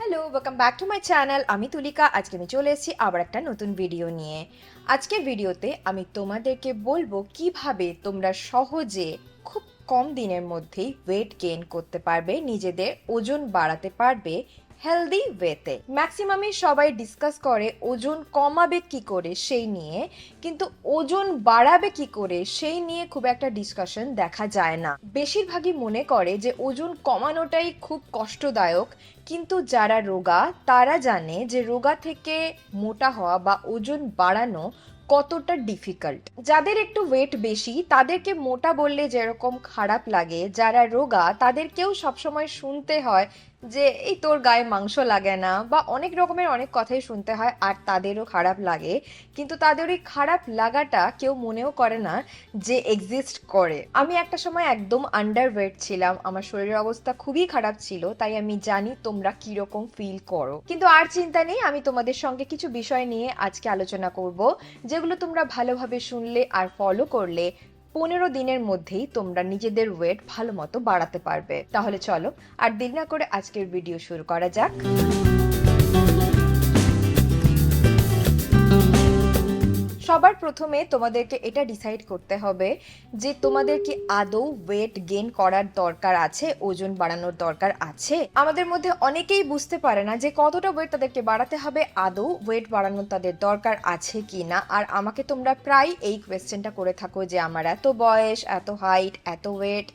Hello welcome back to my channel আমি তুলিকা। আজকে আমি চলে এসেছি আবার একটা নতুন ভিডিও নিয়ে। আজকের ভিডিওতে আমি তোমাদেরকে বলব কীভাবে তোমরা সহজে খুব কম দিনের মধ্যেই ওয়েট গেইন করতে পারবে, নিজেদের ওজন বাড়াতে পারবে হেলদি ওয়েতে ম্যাক্সিমামই সবাই ডিসকাস করে ওজন কমাবে কি করে সেই নিয়ে, কিন্তু ওজন বাড়াবে কি করে সেই নিয়ে খুব একটা ডিসকাশন দেখা যায় না। বেশিরভাগই মনে করে যে ওজন কমানোটাই খুব কষ্টদায়ক, কিন্তু যারা রোগা, তারা জানে যে রোগা থেকে মোটা হওয়া বা ওজন বাড়ানো কতটা ডিফিকাল্ট যাদের একটু ওয়েট বেশি, তাদেরকে মোটা বললে যেরকম খারাপ লাগে, যারা রোগা, তাদেরকেও সবসময় শুনতে হয় যে এই তোর গায়ে মাংস লাগে না বা অনেক রকমের অনেক কথাই শুনতে হয় আর তাদেরও খারাপ লাগে। কিন্তু তাদের ওই খারাপ লাগাটা কেউ মনেও করে না যে এক্সিস্ট করে। আমি একটা সময় একদম আন্ডার ওয়েট ছিলাম, আমার শরীরের অবস্থা খুবই খারাপ ছিল, তাই আমি জানি তোমরা কীরকম ফিল করো। কিন্তু আর চিন্তা নেই, আমি তোমাদের সঙ্গে কিছু বিষয় নিয়ে আজকে আলোচনা করব, যেগুলো তোমরা ভালোভাবে শুনলে আর ফলো করলে পনেরো দিনের মধ্যেই তোমরা নিজেদের ওয়েট ভালো মতো বাড়াতে পারবে। তাহলে চলো, আর দেরি না করে আজকের ভিডিও শুরু করা যাক। সবার প্রথমে তোমাদেরকে এটা ডিসাইড করতে হবে যে তোমাদের কি আদৌ ওয়েট গেইন করার দরকার আছে, ওজন বাড়ানোর দরকার আছে? আমাদের মধ্যে অনেকেই বুঝতে পারে না যে কতটা ওয়েট তাদেরকে বাড়াতে হবে, আদৌ ওয়েট বাড়ানোর তাদের দরকার আছে কি না আর আমাকে তোমরা প্রায় এই কোয়েশ্চেনটা করে থাকো যে আমার এত বয়স, এত হাইট এত ওয়েট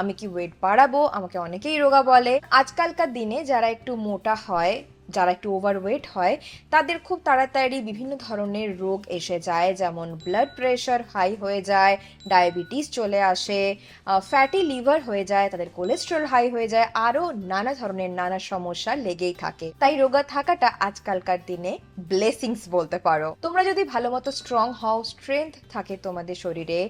আমি কি ওয়েট বাড়াবো? আমাকে অনেকেই রোগা বলে। আজকালকার দিনে যারা একটু মোটা হয় যারা একটু ওভারওয়েট হয়, তাদের খুব তাড়াতাড়ি বিভিন্ন ধরনের রোগ এসে যায়, যেমন ব্লাড প্রেশার হাই হয়ে যায় ডায়াবেটিস চলে আসে ফ্যাটি লিভার হয়ে যায়, তাদের কোলেস্ট্রল হাই হয়ে যায়, আরও নানা ধরনের নানা সমস্যা লেগেই থাকে। তাই রোগা থাকাটা আজকালকার দিনে ব্লেসিংস বলতে পারো। তোমরা যদি ভালো মতো স্ট্রং হও স্ট্রেংথ থাকে তোমাদের শরীরে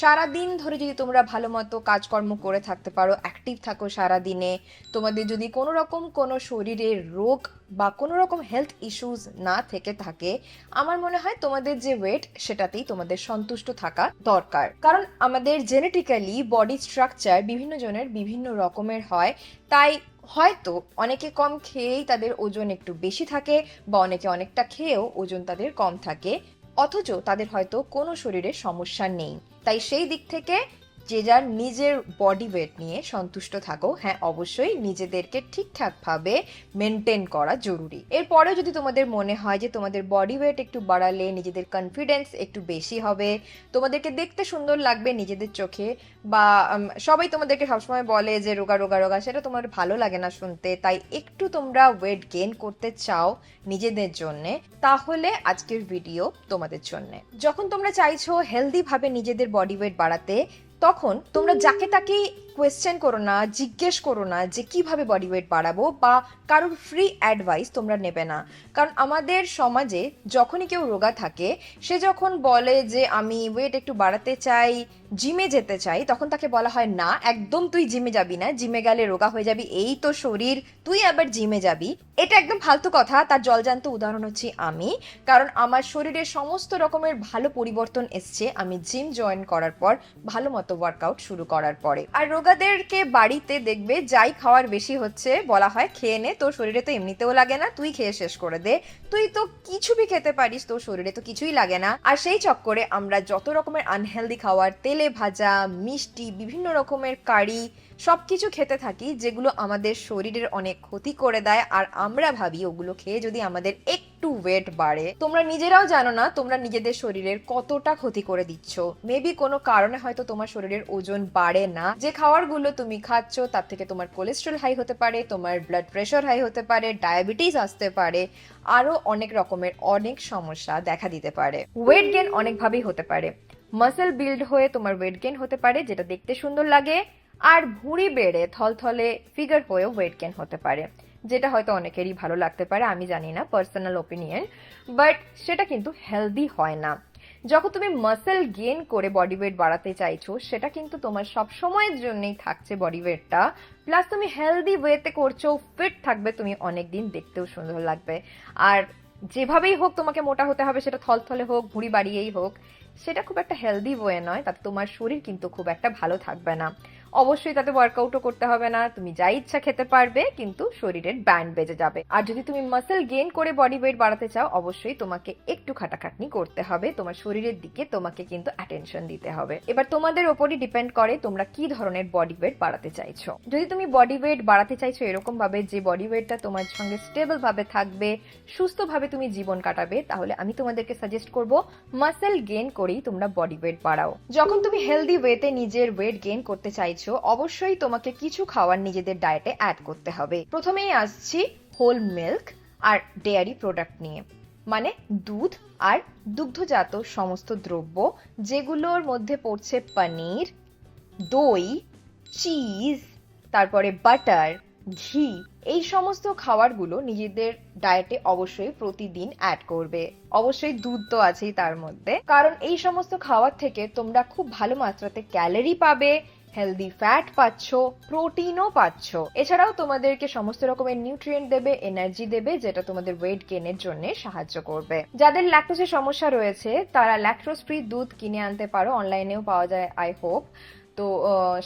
সারা দিন ধরে যদি তোমরা ভালো মতো কাজকর্ম করে থাকতে পারো অ্যাক্টিভ থাকো সারা দিনে তোমাদের যদি কোনো রকম কোনো শরীরের রোগ বা কোনো রকম হেলথ ইস্যুস না থেকে থাকে, আমার মনে হয় তোমাদের যে ওয়েট সেটাতেই তোমাদের সন্তুষ্ট থাকা দরকার। কারণ আমাদের জেনেটিক্যালি বডি স্ট্রাকচার বিভিন্ন জনের বিভিন্ন রকমের হয়, তাই হয়তো অনেকে কম খেয়েই তাদের ওজন একটু বেশি থাকে বা অনেকে অনেকটা খেয়েও ওজন তাদের কম থাকে, অথচ তাদের হয়তো কোনো শরীরে সমস্যা নেই। তাই সেই দিক থেকে যে যার নিজের বডি ওয়েট নিয়ে সন্তুষ্ট থাকো হ্যাঁ অবশ্যই নিজেদেরকে ঠিকঠাকভাবে মেনটেন করা জরুরি। এরপরেও যদি তোমাদের মনে হয় যে তোমাদের বডি ওয়েট একটু বাড়ালে, নিজেদের কনফিডেন্স একটু বেশি হবে, তোমাদেরকে দেখতে সুন্দর লাগবে নিজেদের চোখে, বা সবাই তোমাদেরকে সবসময় বলে যে রোগা রোগা রোগা, সেটা তোমার ভালো লাগে না শুনতে, তাই একটু তোমরা ওয়েট গেইন করতে চাও নিজেদের জন্যে, তাহলে আজকের ভিডিও তোমাদের জন্য। যখন তোমরা চাইছো হেলদিভাবে নিজেদের বডি ওয়েট বাড়াতে তখন তোমরা যাকে তাকে কোয়েশ্চেন করো না, জিজ্ঞেস করো না যে কীভাবে বডি ওয়েট বাড়াবো বা কারোর ফ্রি অ্যাডভাইস তোমরা নেবে না। কারণ আমাদের সমাজে যখনই কেউ রোগা থাকে, সে যখন বলে যে আমি ওয়েট একটু বাড়াতে চাই জিমে যেতে চাই, তখন তাকে বলা হয়, না, একদম তুই জিমে যাবি না জিমে গেলে রোগা হয়ে যাবি, এই তো শরীর, তুই আবার জিমে যাবি। এটা একদম ফালতু কথা, তার জলজান্ত উদাহরণ হচ্ছে আমি। কারণ আমার শরীরের সমস্ত রকমের ভালো পরিবর্তন এসছে, আমি জিম জয়েন করার পর ভালো মতো ওয়ার্কআউট শুরু করার পরে। আর রোগাদেরকে বাড়িতে দেখবে, যাই খাওয়ার বেশি হচ্ছে বলা হয়, খেয়ে নে, তোর শরীরে তো এমনিতেও লাগে না, তুই খেয়ে শেষ করে দে। তুই তো কিছু বি খেতে পারিস, তোর শরীরে তো কিছুই লাগে না। আর সেই চক্করে আমরা যত রকমের আনহেলদি খাওয়ার, তেলে ভাজা, মিষ্টি, বিভিন্ন রকমের কারি, সবকিছু খেতে থাকি, যেগুলো আমাদের শরীরের অনেক ক্ষতি করে দেয়। আর আমরা ভাবি ওগুলো খেয়ে যদি আমাদের একটু ওয়েট বাড়ে, তোমরা নিজেরাও জানো না তোমরা নিজেদের শরীরের কতটা ক্ষতি করে দিচ্ছ। মেবি কোনো কারণে হয়তো তোমার শরীরের ওজন বাড়ে না। যে খাবারগুলো তুমি খাচ্ছ, তার থেকে তোমার কোলেস্ট্রল হাই হতে পারে, তোমার ব্লাড প্রেশার হাই হতে পারে ডায়াবেটিস আসতে পারে আরও অনেক রকমের অনেক সমস্যা দেখা দিতে পারে। ওয়েট গেন অনেকভাবেই হতে পারে। মাসেল বিল্ড হয়ে তোমার ওয়েট গেন হতে পারে, যেটা দেখতে সুন্দর লাগে, আর ভুঁড়ি বেড়ে থলথলে ফিগার হয়েও ওয়েট গেন হতে পারে। যেটা হয়তো অনেকেরই ভালো লাগতে পারে, আমি জানি না পার্সোনাল ওপিনিয়ন বাট সেটা কিন্তু হেলদি হয় না। যখন তুমি মাসেল গেইন করে বডি ওয়েট বাড়াতে চাইছো, সেটা কিন্তু তোমার সব সময়ের জন্যই থাকছে বডি ওয়েটটা প্লাস তুমি হেলদি ওয়েতে করছ ফিট থাকবে, তুমি অনেক দিন দেখতেও সুন্দর লাগবে। আর যেভাবেই হোক তোমাকে মোটা হতে হবে, সেটা থলথলে হোক, ভুঁড়ি বাড়িয়েই হোক, সেটা খুব একটা হেলদি ওয়ে নয়, তাতে তোমার শরীর কিন্তু খুব একটা ভালো থাকবে না। অবশ্যই তাতে ওয়ার্কআউটও করতে হবে না। তুমি যা ইচ্ছা খেতে পারবে, কিন্তু শরীরের ব্যান্ড বেজে যাবে। আর যদি তুমি মাসেল গেইন করে বডি ওয়েট বাড়াতে চাও, অবশ্যই তোমাকে একটু খাটাখাটনি করতে হবে। তোমার শরীরের দিকে তোমাকে কিন্তু অ্যাটেনশন দিতে হবে। এবার তোমাদের ওপরই ডিপেন্ড করে তোমরা কি ধরনের বডি ওয়েট বাড়াতে চাইছো। যদি তুমি বডি ওয়েট বাড়াতে চাইছো এরকম ভাবে যে বডি ওয়েটটা তোমার সঙ্গে স্টেবল ভাবে থাকবে, সুস্থভাবে তুমি জীবন কাটাবে, তাহলে আমি তোমাদেরকে সাজেস্ট করব মাসেল গেইন করেই তোমরা বডি ওয়েট বাড়াও। যখন তুমি হেলদি ওয়েতে নিজের ওয়েট গেইন করতে চাইছো অবশ্যই তোমাকে কিছু খাবার নিজেদের ডায়েটে অ্যাড করতে হবে। প্রথমেই আসছি হোল মিল্ক আর ডেয়ারি প্রোডাক্ট নিয়ে। মানে দুধ আর দুগ্ধজাত সমস্ত দ্রব্য, যেগুলোর মধ্যে পড়ছে পনির, দই চিজ তারপরে বাটার ঘি, এই সমস্ত খাবারগুলো নিজেদের ডায়েটে অবশ্যই প্রতিদিন অ্যাড করবে। অবশ্যই দুধ তো আছেই তার মধ্যে। কারণ এই সমস্ত খাবার থেকে তোমরা খুব ভালো মাত্রাতে ক্যালোরি পাবে হেলদি ফ্যাট পাচ্ছ, প্রোটিনও পাচ্ছ। এছাড়াও তোমাদেরকে সমস্ত রকমের নিউট্রিয়েন্ট দেবে এনার্জি দেবে, যেটা তোমাদের ওয়েট গেনের জন্য সাহায্য করবে। যাদের ল্যাকটোজের সমস্যা রয়েছে, তারা ল্যাকটোজ ফ্রি দুধ কিনে আনতে পারো অনলাইনেও পাওয়া যায় আই হোপ তো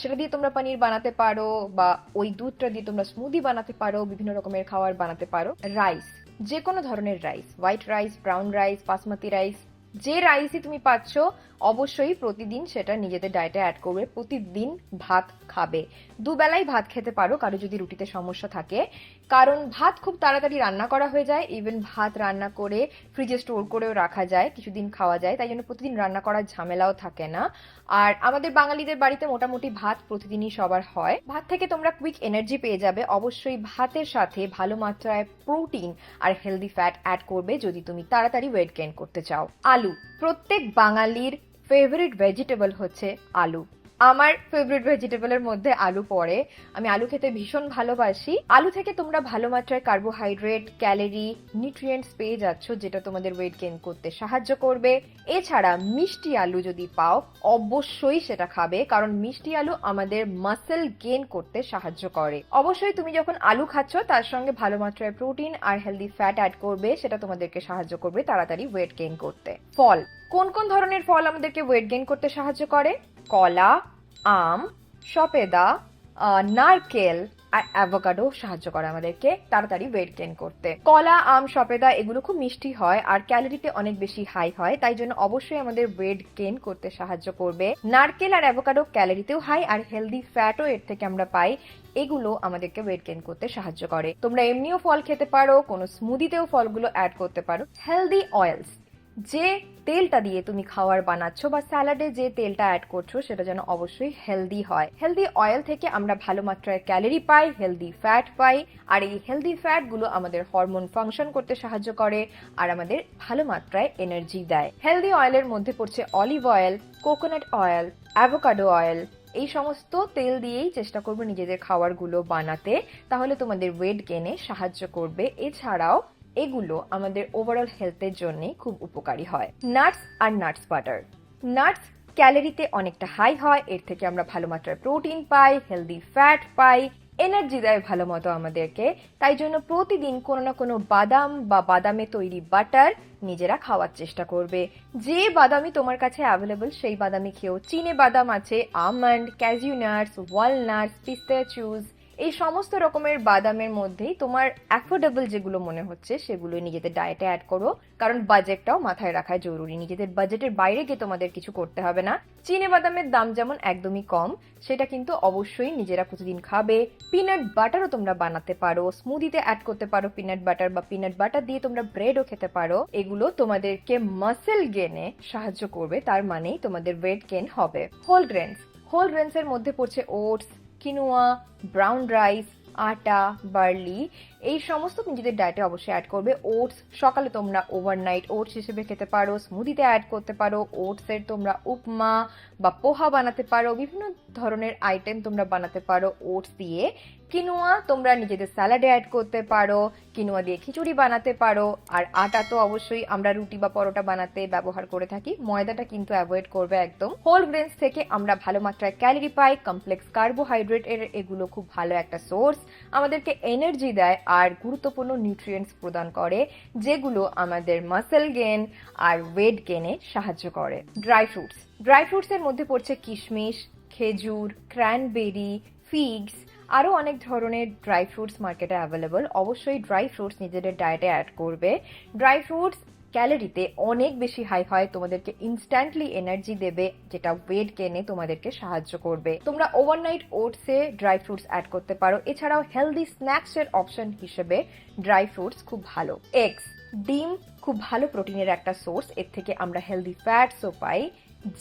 সেটা দিয়ে তোমরা পনির বানাতে পারো, বা ওই দুধটা দিয়ে তোমরা স্মুদি বানাতে পারো, বিভিন্ন রকমের খাবার বানাতে পারো। রাইস যে কোনো ধরনের rice white rice brown rice basmati rice যে রাইসই তুমি পাচ্ছ অবশ্যই প্রতিদিন সেটা নিজেদের ডায়েটে অ্যাড করবে। প্রতিদিন ভাত খাবে। দুবেলাই ভাত খেতে পারো, কারও যদি রুটিতে সমস্যা থাকে। কারণ ভাত খুব তাড়াতাড়ি রান্না করা হয়ে যায়। ইভেন ভাত রান্না করে ফ্রিজে স্টোর করেও রাখা যায়, কিছুদিন খাওয়া যায়। তাই জন্য প্রতিদিন রান্না করার ঝামেলাও থাকে না। আর আমাদের বাঙালিদের বাড়িতে মোটামুটি ভাত প্রতিদিনই সবার হয়। ভাত থেকে তোমরা কুইক এনার্জি পেয়ে যাবে। অবশ্যই ভাতের সাথে ভালো মাত্রায় প্রোটিন আর হেলদি ফ্যাট অ্যাড করবে যদি তুমি তাড়াতাড়ি ওয়েট গেইন করতে চাও। আলু প্রত্যেক বাঙালির ফেভারিট ভেজিটেবল হচ্ছে আলু। আমার ফেভারিট ভেজিটেবলের মধ্যে আলু পড়ে। আমি আলু খেতে ভীষণ ভালোবাসি। আলু থেকে তোমরা ভালো মাত্রায় কার্বোহাইড্রেট ক্যালোরি নিউট্রিয়েন্টস পেয়ে যাচ্ছ, যেটা তোমাদের ওয়েট গেইন করতে সাহায্য করবে। এছাড়া মিষ্টি আলু যদি পাও, অবশ্যই সেটা খাবে, কারণ মিষ্টি আলু আমাদের মাসেল গেইন করতে সাহায্য করে। অবশ্যই তুমি যখন আলু খাচ্ছ, তার সঙ্গে ভালো মাত্রায় প্রোটিন আর হেলদি ফ্যাট অ্যাড করবে, সেটা তোমাদেরকে সাহায্য করবে তাড়াতাড়ি ওয়েট গেইন করতে। ফল, কোন কোন ধরনের ফল আমাদেরকে ওয়েট গেইন করতে সাহায্য করে? কলা আম, সপেদা নারকেল আর অ্যাভোকাডো সাহায্য করে আমাদেরকে তাড়াতাড়ি ওয়েট গেন করতে। কলা, আম, সপেদা এগুলো খুব মিষ্টি হয় আর ক্যালোরিতে অনেক বেশি হাই হয়, তাই জন্য অবশ্যই আমাদের ওয়েট গেইন করতে সাহায্য করবে। নারকেল আর অ্যাভোকাডো ক্যালোরিতেও হাই আর হেলদি ফ্যাটও এর থেকে আমরা পাই, এগুলো আমাদেরকে ওয়েট গেন করতে সাহায্য করে। তোমরা এমনিও ফল খেতে পারো, কোনো স্মুদিতেও ফলগুলো অ্যাড করতে পারো। হেলদি অয়েলস যে তেলটা দিয়ে তুমি খাবার বানাচ্ছ বা স্যালাডে যে তেলটা অ্যাড করছ, সেটা যেন অবশ্যই হেলদি হয়। হেলদি অয়েল থেকে আমরা ভালো মাত্রায় ক্যালোরি পাই হেলদি ফ্যাট পাই, আর এই হেলদি ফ্যাটগুলো আমাদের হরমোন ফাংশন করতে সাহায্য করে, আর আমাদের ভালো মাত্রায় এনার্জি দেয়। হেলদি অয়েলের মধ্যে পড়ছে olive oil coconut oil avocado oil এই সমস্ত তেল দিয়েই চেষ্টা করব নিজেদের খাবারগুলো বানাতে। তাহলে তোমাদের ওয়েট গেনে সাহায্য করবে। এছাড়াও এগুলো আমাদের ওভারঅল হেলথের জন্য খুব উপকারী হয়। নাটস আর নাটস বাটার নাটস ক্যালোরিতে অনেকটা হাই হয়, এর থেকে আমরা ভালো মাত্রায় প্রোটিন পাই হেলদি ফ্যাট পাই এনার্জি দেয় ভালো মতো আমাদেরকে। তাই জন্য প্রতিদিন কোনো না কোনো বাদাম বা বাদামে তৈরি বাটার নিজেরা খাওয়ার চেষ্টা করবে। যে বাদামই তোমার কাছে অ্যাভেলেবল সেই বাদামই খেয়েও চীনে বাদাম আছে almond cashew nuts walnuts pistachios এই সমস্ত রকমের বাদামের মধ্যেই তোমার অ্যাফোর্ডেবল যেগুলো মনে হচ্ছে সেগুলো নিজেদের ডায়েটে অ্যাড করো। কারণ বাজেটটাও মাথায় রাখা জরুরি। নিজেদের বাজেটের বাইরে গিয়ে তোমাদের কিছু করতে হবে না। চীনে বাদামের দাম যেমন একদমই কম, সেটা কিন্তু অবশ্যই নিজেরা প্রতিদিন খাবে। পিনাট বাটারও তোমরা বানাতে পারো। স্মুদিতে অ্যাড করতে পারো পিনাট বাটার বা পিনাট বাটার দিয়ে তোমরা ব্রেডও খেতে পারো। এগুলো তোমাদেরকে মাসেল গেনে সাহায্য করবে। তার মানেই তোমাদের ওয়েট গেন হবে। হোল গ্রেনস হোল গ্রেনসের মধ্যে পড়ছে ওটস কিনোয়া ব্রাউন রাইস আটা বার্লি এই সমস্ত নিজেদের ডায়েটে অবশ্যই অ্যাড করবে ওটস সকালে তোমরা ওভারনাইট ওটস হিসেবে খেতে পারো স্মুদিতে অ্যাড করতে পারো ওটসের তোমরা উপমা বা পোহা বানাতে পারো, বিভিন্ন ধরনের আইটেম তোমরা বানাতে পারো ওটস দিয়ে। কিনোয়া তোমরা নিজেদের স্যালাডে অ্যাড করতে পারো কিনোয়া দিয়ে খিচুড়ি বানাতে পারো, আর আটা তো অবশ্যই আমরা রুটি বা পরোটা বানাতে ব্যবহার করে থাকি, ময়দাটা কিন্তু অ্যাভয়েড করবে একদম। হোল গ্রেনস থেকে আমরা ভালো মাত্রায় ক্যালোরি পাই কমপ্লেক্স কার্বোহাইড্রেট এর এগুলো খুব ভালো একটা সোর্স আমাদেরকে এনার্জি দেয় আর গুরুত্বপূর্ণ নিউট্রিয়েন্টস প্রদান করে, যেগুলো আমাদের মাসেল গেন আর ওয়েট গেনে সাহায্য করে। ড্রাই ফ্রুটস ড্রাই ফ্রুটসের মধ্যে পড়ছে কিশমিশ, খেজুর ক্র্যানবেরি ফিগস আরও অনেক ধরনের ড্রাই ফ্রুটস মার্কেটে অ্যাভেলেবল অবশ্যই ড্রাই ফ্রুটস নিজেদের ডায়েটে অ্যাড করবে। ড্রাই ফ্রুটস ক্যালোরিতে অনেক বেশি হাই হয়, তোমাদেরকে ইনস্ট্যান্টলি এনার্জি দেবে, যেটা ওয়েট গেনে তোমাদেরকে সাহায্য করবে। তোমরা ওভারনাইট ওটসে ড্রাই ফ্রুটস অ্যাড করতে পারো। এছাড়াও হেলদি স্ন্যাক্সের অপশন হিসেবে ড্রাই ফ্রুটস খুব ভালো। এগস ডিম খুব ভালো প্রোটিনের একটা সোর্স এর থেকে আমরা হেলদি ফ্যাটসও পাই।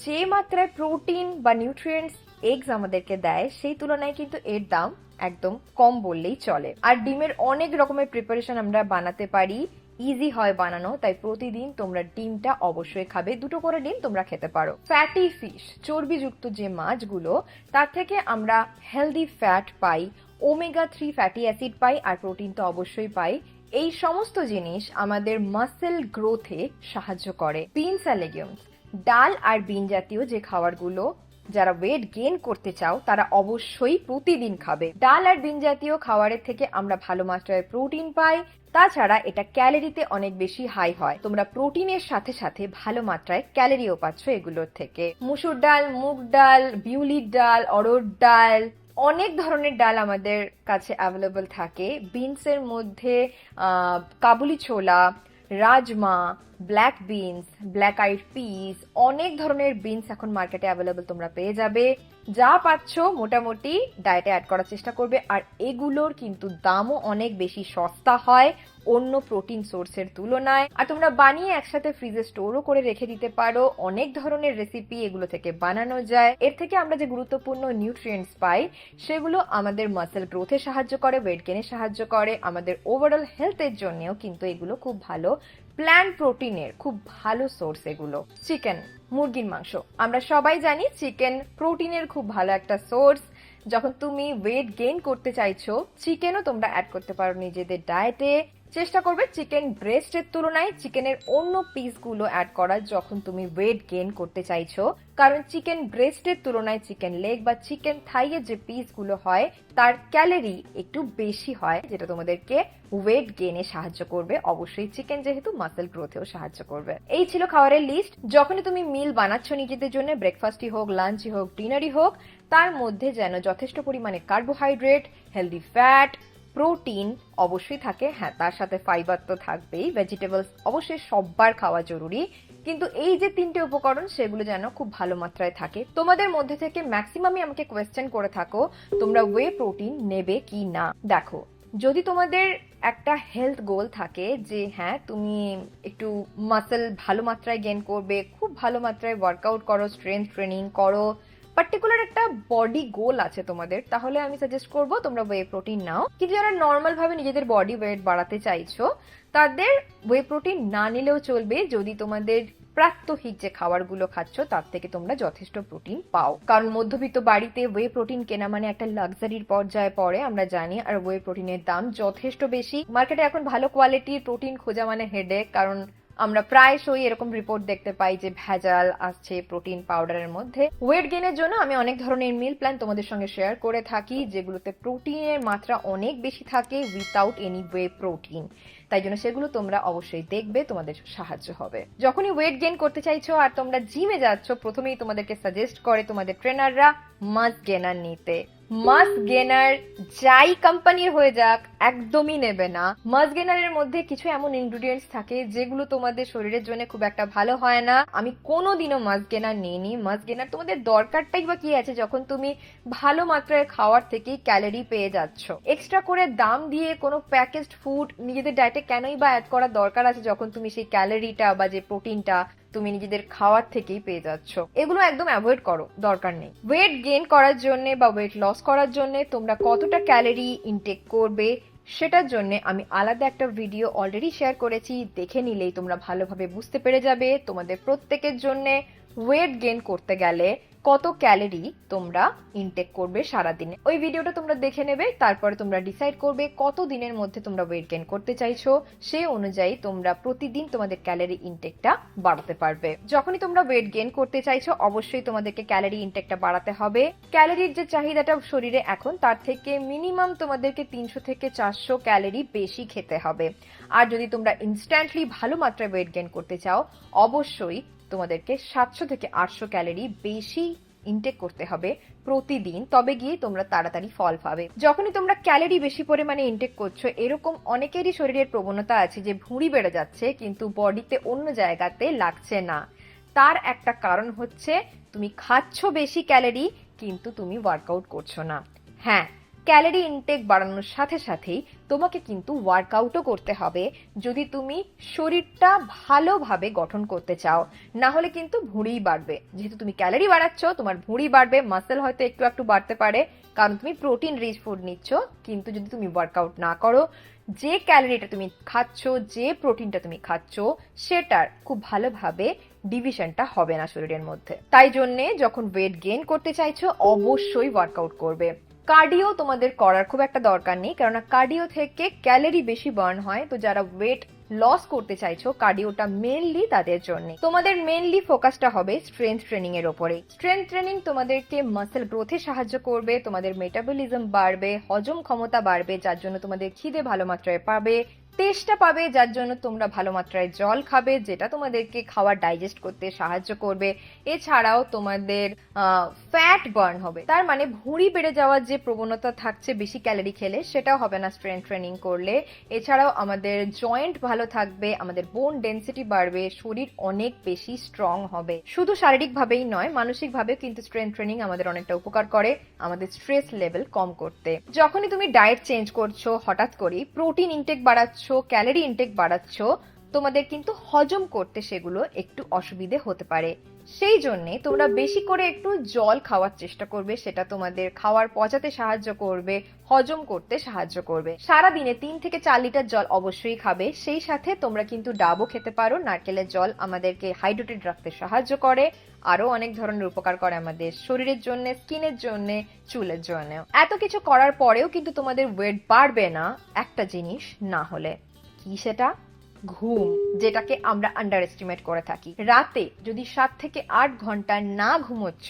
যে মাত্রায় প্রোটিন বা নিউট্রিয়েন্টস এগস আমাদেরকে দেয়, সেই তুলনায় কিন্তু এর দাম একদম কম বললেই চলে। আর ডিমের অনেক রকমের প্রিপারেশন আমরা বানাতে পারি। ইজি হয় বানানো, তাই প্রতিদিন তোমরা ডিমটা অবশ্যই খাবে। দুটো করে ডিম তোমরা খেতে পারো। ফ্যাটি ফিশ চর্বিযুক্ত যে মাছগুলো, তার থেকে আমরা হেলদি ফ্যাট পাই ওমেগা থ্রি ফ্যাটি অ্যাসিড পাই আর প্রোটিন তো অবশ্যই পাই। এই সমস্ত জিনিস আমাদের মাসেল গ্রোথে সাহায্য করে। বিনস আর লেগিউমস ডাল আর বিন জাতীয় যে খাবারগুলো যারা ওয়েট গেইন করতে চাও, তারা অবশ্যই প্রতিদিন খাবে। ডাল আর বিন জাতীয় খাবারের থেকে আমরা ভালো মাত্রায় প্রোটিন পাই তাছাড়া এটা ক্যালোরিতে অনেক বেশি হাই হয়। তোমরা প্রোটিনের সাথে সাথে ভালো মাত্রায় ক্যালোরিও পাচ্ছ এগুলোর থেকে। মুসুর ডাল, মুগ ডাল, বিউলির ডাল অরোর ডাল, অনেক ধরনের ডাল আমাদের কাছে অ্যাভেলেবল থাকে। বিনসের মধ্যে কাবুলি ছোলা, rajma black beans black eyed peas অনেক ধরনের বিনস এখন মার্কেটে অ্যাভেলেবল তোমরা পেয়ে যাবে। যা পাচ্ছ মোটামুটি ডায়েটে অ্যাড করার চেষ্টা করবে। আর এগুলোর কিন্তু দামও অনেক বেশি সস্তা হয় অন্য প্রোটিন সোর্সের তুলনায়। আর তোমরা বানিয়ে একসাথে ফ্রিজে স্টোরও করে রেখে দিতে পারো। অনেক ধরনের রেসিপি এগুলো থেকে বানানো যায়। এর থেকে আমরা যে গুরুত্বপূর্ণ নিউট্রিয়েন্টস পাই, সেগুলো আমাদের মাসেল গ্রোথে সাহায্য করে ওয়েট গেনে সাহায্য করে। আমাদের ওভারঅল হেলথের জন্যও কিন্তু এগুলো খুব ভালো প্ল্যান্ট প্রোটিনের খুব ভালো সোর্স এগুলো। চিকেন, মুরগির মাংস। আমরা সবাই জানি চিকেন প্রোটিনের খুব ভালো একটা সোর্স। যখন তুমি ওয়েট গেইন করতে চাইছো, চিকেনও তোমরা অ্যাড করতে পারো নিজেদের ডায়েটে চেষ্টা করবে চিকেন ব্রেস্টের তুলনায়। চিকেনের অন্য পিসগুলো অ্যাড করার যখন তুমি ওয়েট গেইন করতে চাইছো। কারণ চিকেন ব্রেস্টের তুলনায় চিকেন লেগ বা চিকেন থাইয়ের যে পিসগুলো হয়, তার ক্যালোরি একটু বেশি হয়, যেটা তোমাদেরকে ওয়েট গেইনে সাহায্য করবে। অবশ্যই চিকেন যেহেতু মাসেল গ্রোথেও সাহায্য করবে। এই ছিল খাবারের লিস্ট যখনই তুমি মিল বানাচ্ছ নিজেদের জন্য ব্রেকফাস্টই হোক লাঞ্চই হোক ডিনারই হোক, তার মধ্যে যেন যথেষ্ট পরিমাণে কার্বোহাইড্রেট হেলদি ফ্যাট প্রোটিন অবশ্যই থাকে হ্যাঁ তার সাথে ফাইবার তো থাকবেই ভেজিটেবলস অবশ্যই সববার খাওয়া জরুরি। কিন্তু এই যে তিনটে উপকরণ, সেগুলো যেন খুব ভালো মাত্রায় থাকে। তোমাদের মধ্যে থেকে ম্যাক্সিমামই আমাকে কোয়েশ্চেন করে থাকো, তোমরা ওয়ে প্রোটিন নেবে কি না? দেখো, যদি তোমাদের একটা হেলথ গোল থাকে যে হ্যাঁ তুমি একটু মাসেল ভালো মাত্রায় গেন করবে, খুব ভালো মাত্রায় ওয়ার্কআউট করো স্ট্রেংথ ট্রেনিং করো পার্টিকুলার একটা বডি গোল আছে তোমাদের, তাহলে আমি সাজেস্ট করব তোমরা ওয়ে প্রোটিন নাও। কিন্তু যারা নর্মাল ভাবে নিজেদের বডি ওয়েট বাড়াতে চাইছো, তাদের ওয়ে প্রোটিন না নিলেও চলবে যদি তোমাদের প্রাত্যহিক যে খাবারগুলো খাচ্ছ, তার থেকে তোমরা যথেষ্ট প্রোটিন পাও। কারণ মধ্যবিত্ত বাড়িতে ওয়ে প্রোটিন কেনা মানে একটা লাক্সারির পর্যায়ে পড়ে, আমরা জানি, আর ওয়ে প্রোটিনের দাম যথেষ্ট বেশি। মার্কেটে এখন ভালো কোয়ালিটির প্রোটিন খোঁজা মানে হেডেক কারণ আমরা প্রায়শই এরকম রিপোর্ট দেখতে পাই যে ভেজাল আসছে প্রোটিন পাউডারের মধ্যে। ওয়েট গেনের জন্য আমি অনেক ধরনের মিল প্ল্যান তোমাদের সঙ্গে শেয়ার করে থাকি, যেগুলোতে প্রোটিনের মাত্রা অনেক বেশি থাকে উইথাউট এনি ওয়ে প্রোটিন তাই জন্য সেগুলো তোমরা অবশ্যই দেখবে, তোমাদের সাহায্য হবে। যখনই ওয়েট গেন করতে চাইছো আর তোমরা জিমে যাচ্ছ, প্রথমেই তোমাদেরকে সাজেস্ট করে তোমাদের ট্রেনাররা মাস গেনার নিতে। মাস গেনার যাই কোম্পানির হয়ে যাক, একদমই নেবে না। মাস গেনারের মধ্যে কিছু এমন ইনগ্রিডিয়েন্টস থাকে যেগুলো তোমাদের শরীরের জন্য খুব একটা ভালো হয় না। আমি কোনোদিনও মাস গেনার নিইনি। মাস গেনার তোমাদের দরকারটাই বা কি আছে যখন তুমি ভালো মাত্রায় খাওয়ার থেকেই ক্যালোরি পেয়ে যাচ্ছ? এক্সট্রা করে দাম দিয়ে কোনো প্যাকেজড ফুড নিজেদের ডায়েটে কেনই বা অ্যাড করার দরকার আছে যখন তুমি সেই ক্যালোরিটা বা যে প্রোটিনটা তুমি নিজেদের খাওয়ার থেকেই পেয়ে যাচ্ছ। এগুলো একদম অ্যাভয়েড করো, দরকার নেই। ওয়েট গেইন করার জন্য বা ওয়েট লস করার জন্য তোমরা কতটা ক্যালোরি ইনটেক করবে সেটার জন্য আমি আলাদা একটা ভিডিও অলরেডি শেয়ার করেছি। দেখে নিলেই তোমরা ভালোভাবে বুঝতে পেরে যাবে। তোমাদের প্রত্যেকের জন্য ওয়েট গেইন করতে গেলে কত ক্যালোরি তোমরা ইনটেক করবে সারাদিনে। ওই ভিডিওটা তোমরা দেখে নেবে, তারপরে তোমরা ডিসাইড করবে কত দিনের মধ্যে তোমরা ওয়েট গেইন করতে চাইছো। সেই অনুযায়ী তোমরা প্রতিদিন তোমাদের ক্যালোরি ইনটেকটা বাড়াতে পারবে। যখনই তোমরা ওয়েট গেইন করতে চাইছো, অবশ্যই তোমাদেরকে ক্যালোরি ইনটেকটা বাড়াতে হবে। ক্যালোরির যে চাহিদাটা শরীরে এখন, তার থেকে মিনিমাম তোমাদেরকে তিনশো থেকে চারশো ক্যালোরি বেশি খেতে হবে। আর যদি তোমরা ইনস্ট্যান্টলি ভালো মাত্রায় ওয়েট গেইন করতে চাও, অবশ্যই তোমাদেরকে সাতশো থেকে আটশো ক্যালোরি বেশি ইনটেক করতে হবে প্রতিদিন। তবে গিয়ে তোমরা তাড়াতাড়ি ফল পাবে। যখনই তোমরা ক্যালোরি বেশি পরিমাণে ইনটেক করছ, এরকম অনেকেরই শরীরের প্রবণতা আছে যে ভুঁড়ি বেড়ে যাচ্ছে, কিন্তু বডিতে অন্য জায়গাতে লাগছে না। তার একটা কারণ হচ্ছে, তুমি খাচ্ছ বেশি ক্যালোরি, কিন্তু তুমি ওয়ার্কআউট করছ না। হ্যাঁ ক্যালোরি ইনটেক বাড়ানোর সাথে সাথেই তোমাকে কিন্তু ওয়ার্কআউটও করতে হবে যদি তুমি শরীরটা ভালোভাবে গঠন করতে চাও। না হলে কিন্তু ভুঁড়িই বাড়বে। যেহেতু তুমি ক্যালোরি বাড়াচ্ছ, তোমার ভুঁড়ি বাড়বে মাসেল হয়তো একটু একটু বাড়তে পারে, কারণ তুমি প্রোটিন রিচ ফুড নিচ্ছ। কিন্তু যদি তুমি ওয়ার্কআউট না করো, যে ক্যালোরিটা তুমি খাচ্ছ, যে প্রোটিনটা তুমি খাচ্ছ, সেটার খুব ভালোভাবে ডিভিশনটা হবে না শরীরের মধ্যে। তাই জন্যে যখন ওয়েট গেইন করতে চাইছো, অবশ্যই ওয়ার্কআউট করবে। কার্ডিও তোমাদের করার খুব একটা দরকার নেই, কেননা কার্ডিও থেকে ক্যালোরি বেশি বার্ন হয়। তো যারা ওয়েট লস করতে চাইছো কার্ডিওটা মেনলি তাদের জন্য। তোমাদের মেনলি ফোকাসটা হবে স্ট্রেংথ ট্রেনিং এর ওপরে। স্ট্রেংথ ট্রেনিং তোমাদেরকে মাসেল গ্রোথে সাহায্য করবে, তোমাদের মেটাবলিজম বাড়বে, হজম ক্ষমতা বাড়বে, যার জন্য তোমাদের খিদে ভালো মাত্রায় পাবে তেষ্টা পাবে, যার জন্য তোমরা ভালো মাত্রায় জল খাবে, যেটা তোমাদেরকে খাওয়া ডাইজেস্ট করতে সাহায্য করবে। এছাড়াও তোমাদের ফ্যাট বার্ন হবে। তার মানে ভুঁড়ি বেড়ে যাওয়ার যে প্রবণতা থাকছে বেশি ক্যালোরি খেলে, সেটাও হবে না স্ট্রেংথ ট্রেনিং করলে। এছাড়াও আমাদের জয়েন্ট ভালো থাকবে, আমাদের বোন ডেন্সিটি বাড়বে, শরীর অনেক বেশি স্ট্রং হবে। শুধু শারীরিকভাবেই নয় মানসিকভাবেও কিন্তু স্ট্রেংথ ট্রেনিং আমাদের অনেকটা উপকার করে, আমাদের স্ট্রেস লেভেল কম করতে। যখনই তুমি ডায়েট চেঞ্জ করছ, হঠাৎ করেই প্রোটিন ইনটেক বাড়াচ্ছ ক্যালোরি ইনটেক বাড়াচ্ছ, তোমাদের কিন্তু হজম করতে সেগুলো একটু অসুবিধে হতে পারে। সেই জন্য তোমরা বেশি করে একটু জল খাওয়ার চেষ্টা করবে, সেটা তোমাদের খাওয়ার পচাতে সাহায্য করবে, হজম করতে সাহায্য করবে। সারা দিনে তিন থেকে চার লিটার জল অবশ্যই খাবে, সেই সাথে তোমরা কিন্তু ডাবও খেতে পারো, নারকেলের জল আমাদেরকে হাইড্রেটেড রাখতে সাহায্য করে। আরও অনেক ধরনের উপকার করে আমাদের শরীরের জন্য, স্কিনের জন্য, চুলের জন্য। এত কিছু করার পরেও কিন্তু তোমাদের ওয়েট বাড়বে না, একটা জিনিস না হলে। কি সেটা? ঘুম, যেটাকে আমরা আন্ডার এস্টিমেট করে থাকি। রাতে যদি সাত থেকে আট ঘণ্টা না ঘুমোচ্ছ,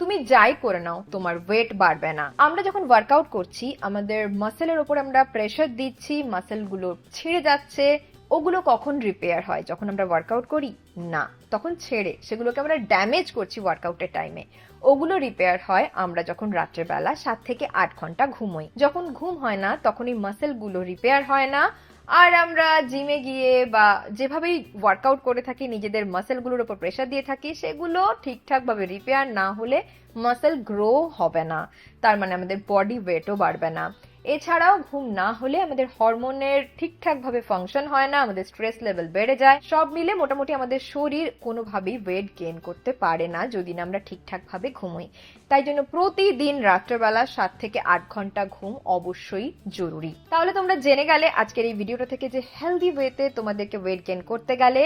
তুমি যাই করে নাও, তোমার ওয়েট বাড়বে না। আমরা যখন ওয়ার্কআউট করছি, আমাদের মাসেলের ওপর আমরা প্রেশার দিচ্ছি মাসেলগুলো ছিঁড়ে যাচ্ছে ওগুলো কখন রিপেয়ার হয়? যখন আমরা ওয়ার্কআউট করি? না। তখন ছেড়ে। সেগুলোকে আমরা ড্যামেজ করছি ওয়ার্কআউটের টাইমে ওগুলো রিপেয়ার হয় আমরা যখন রাত্রেবেলা সাত থেকে আট ঘণ্টা ঘুমোই। যখন ঘুম হয় না, তখন এই মাসেলগুলো রিপেয়ার হয় না। আর আমরা জিমে গিয়ে বা যেভাবেই ওয়ার্কআউট করে থাকি, নিজেদের মাসেলগুলোর উপর প্রেশার দিয়ে থাকি, সেগুলো ঠিকঠাকভাবে রিপেয়ার না হলে মাসেল গ্রো হবে না। তার মানে আমাদের বডি ওয়েটও বাড়বে না। এছাড়াও ঘুম না হলে আমাদের হরমোনের ঠিকঠাকভাবে ফাংশন হয় না, আমাদের স্ট্রেস লেভেল বেড়ে যায়। সব মিলে মোটামুটি আমাদের শরীর কোনোভাবেই ওয়েট গেইন করতে পারে না যদি না আমরা ঠিকঠাকভাবে ঘুমোই। তাই জন্য প্রতিদিন রাত্রেবেলা সাত থেকে আট ঘণ্টা ঘুম অবশ্যই জরুরি। তাহলে তোমরা জেনে গেলে আজকের এই ভিডিওটা থেকে যে হেলদি ওয়েতে তোমাদেরকে ওয়েট গেইন করতে গেলে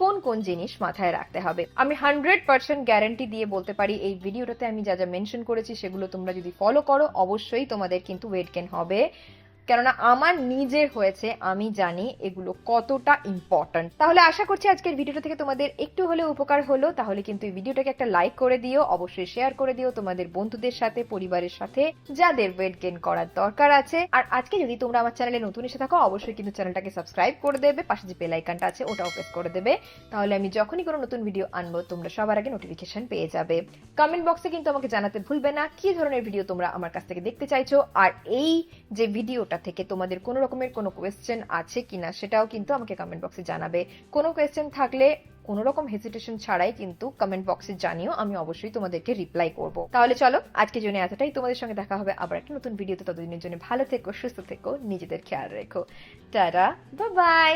কোন কোন জিনিস মাথায় রাখতে হবে। আমি হান্ড্রেড পার্সেন্ট গ্যারান্টি দিয়ে বলতে পারি, এই ভিডিওটাতে আমি যা যা মেনশন করেছি সেগুলো তোমরা যদি ফলো করো, অবশ্যই তোমাদের কিন্তু ওয়েট গেন হবে। কেননা আমার নিজের হয়েছে, আমি জানি এগুলো কতটা ইম্পর্ট্যান্ট তাহলে আশা করছি আজকের ভিডিওটা থেকে তোমাদের একটু হলেও উপকার হলো, তাহলে কিন্তু এই ভিডিওটাকে একটা লাইক করে দিও, অবশ্যই শেয়ার করে দিও তোমাদের বন্ধুদের সাথে, পরিবারের সাথে, যাদের ওয়েট গেইন করার দরকার আছে। আর আজকে যদি তোমরা আমার চ্যানেলে নতুন এসে থাকো, অবশ্যই কিন্তু চ্যানেলটাকে সাবস্ক্রাইব করে দেবে, পাশে যে বেল আইকনটা আছে, ওটাও প্রেস করে দেবে। তাহলে আমি যখনই কোনো নতুন ভিডিও আনব, তোমরা সবার আগে নোটিফিকেশন পেয়ে যাবে। কমেন্ট বক্সে কিন্তু আমাকে জানাতে ভুলবে না, কি ধরনের ভিডিও তোমরা আমার কাছ থেকে দেখতে চাইছো, আর এই যে ভিডিওটা থেকে তোমাদের কোনো রকমের কোনো কোয়েশ্চেন আছে কি না সেটাও কিন্তু আমাকে কমেন্ট বক্সে জানাবে। কোনো কোয়েশ্চেন থাকলে কোনো রকম হেজিটেশন ছাড়াই কিন্তু কমেন্ট বক্সে জানিও, আমি অবশ্যই তোমাদেরকে রিপ্লাই করব। তাহলে চলো আজকের জন্য এতটাই। তোমাদের সঙ্গে দেখা হবে আবার একটা নতুন ভিডিওতে ততদিনের জন্য ভালো থেকো, সুস্থ থেকো, নিজেদের খেয়াল রেখো। Tata bye